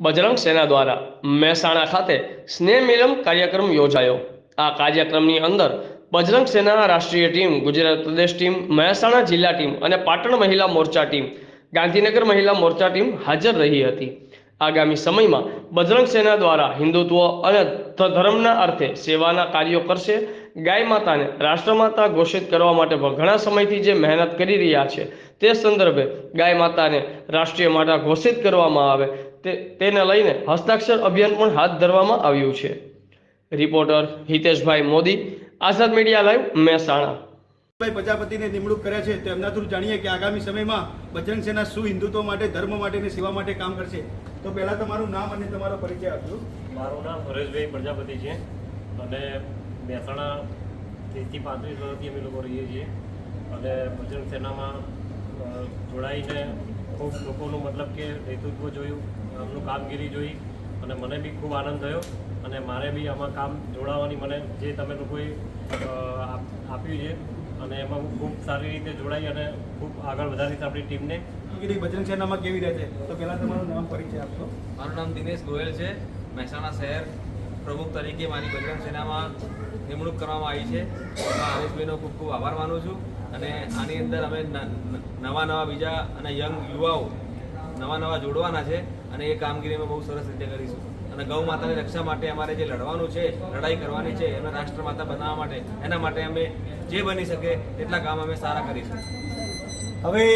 બજરંગ સેના દ્વારા મહેસાણા ખાતે સ્નેહ મિલમ કાર્યક્રમ યોજાયો. આ કાર્યક્રમની અંદર બજરંગ સેના રાષ્ટ્રીય ટીમ, ગુજરાત પ્રદેશ ટીમ, મહેસાણા જિલ્લા ટીમ અને પાટણ મહિલા મોરચા ટીમ, ગાંધીનગર મહિલા મોરચા ટીમ હાજર રહી હતી. આગામી સમયમાં બજરંગ સેના દ્વારા હિન્દુત્વ અને ધર્મના અર્થે સેવાના કાર્યો કરશે ગાય માતાને રાષ્ટ્રમાતા ઘોષિત કરવા માટે પણ ઘણા સમયથી જે મહેનત કરી રહ્યા છે તે સંદર્ભે ગાય માતાને રાષ્ટ્રીય માતા ઘોષિત કરવામાં આવે તે તેને લઈને હસ્તાક્ષર અભિયાન પણ હાથ ધરવામાં આવ્યું છે. Reporter Hiteshbhai Modi Azad media live Mehsana. ભાઈ પ્રજાપતિને નિમણૂક કર્યા છે તો એમના થ્રુ જાણીએ કે આગામી સમયમાં બજરંગ સેના શું હિન્દુત્વ માટે ધર્મ માટે અને સેવા માટે કામ કરશે. તો પહેલા તમારું નામ અને તમારો પરિચય આપજો. મારું નામ હરેશભાઈ પ્રજાપતિ છે અને મહેસાણા ત્રીસથી પાંત્રીસ વર્ષથી અમે લોકો રહીએ છીએ. અને બજરંગ સેનામાં જોડાઈને ખૂબ લોકોનું મતલબ કે નેતૃત્વ જોયું એમનું કામગીરી જોઈ અને મને બી ખૂબ આનંદ થયો. અને મારે બી આમાં કામ જોડાવાની મને જે તમે લોકોએ આપ- આપ્યું છે અને એમાં હું ખૂબ સારી રીતે જોડાઈ અને ખૂબ આગળ વધારીશ આપણી ટીમને. બજરંગ સેનામાં કેવી રહે છે? તો પહેલાં તમારું નામ પરિચય આપશો. મારું નામ દિનેશ ગોયલ છે. મહેસાણા શહેર. પ્રમુખ તરીકે મારી બજરંગ સેનામાં નિમણૂક કરવામાં આવી છે. હરેશભાઈનો ખૂબ ખૂબ આભાર માનું છું. અને આની અંદર અમે નવા નવા બીજા અને યંગ યુવાઓ નવા નવા જોડવાના છે અને એ કામગીરી અમે બહુ સરસ રીતે કરીશું. અને ગૌ માતાની રક્ષા માટે અમારે જે લડવાનું છે, લડાઈ કરવાની છે, એમને રાષ્ટ્રમાતા બનાવવા માટે, એના માટે અમે જે બની શકે એટલા કામ અમે સારા કરીશું. હવે